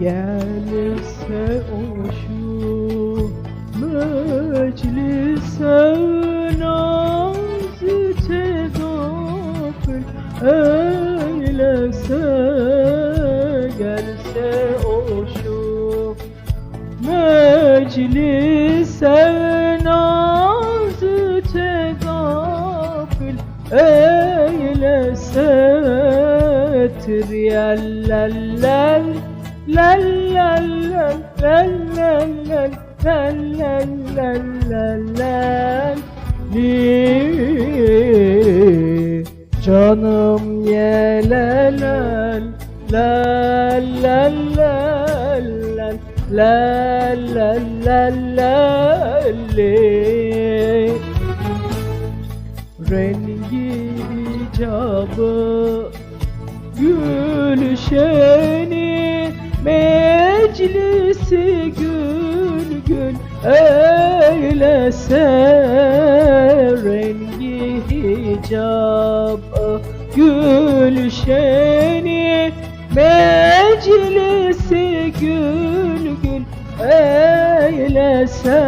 Gelse o şu meclise nazı tedafül eylese Gelse o şu meclise nazı tedafül eylese Tiryellellel lellellel lellellel lellellel li Canım yelelel lellellel lellellel li Rengi icabı Gülşeni meclisi gül gül eylese rengi hicabı Gülşeni meclisi gül gül eylese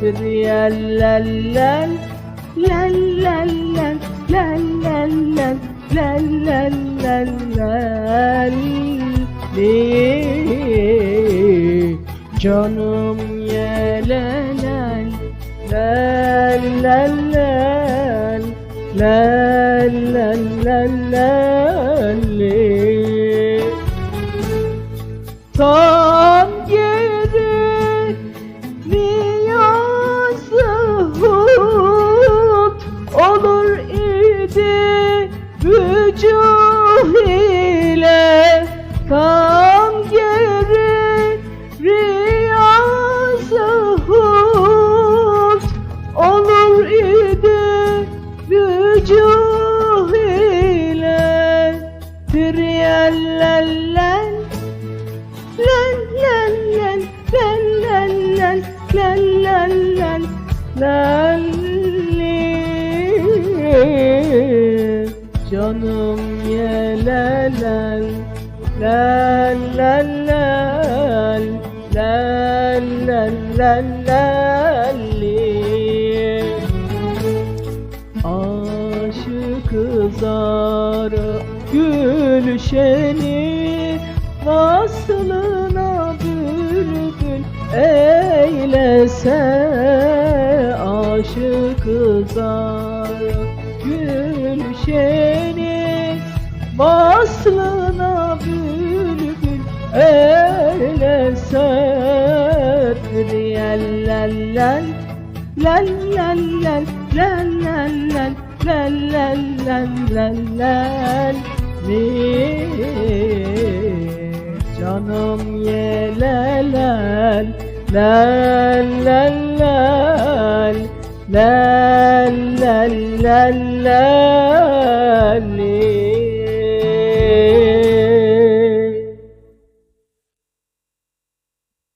Triyellellel lellellel lellellel lellellel dertli Canım yelenen Lel lel lel Lel lel lel lel. Sağ Triyellellel Lel lel lel lel lel lel lel lel lel lelli Canım yelelel lel lel lel lel lel lel lelli Aşık zarı gülşeni Vaslına bülbül eylese Aşık zarı gülşeni Vaslına bülbül eylese Triyellellel lellellel lellellel lellellel lellel mi canım yelelen lel lel lel lel lel lel lel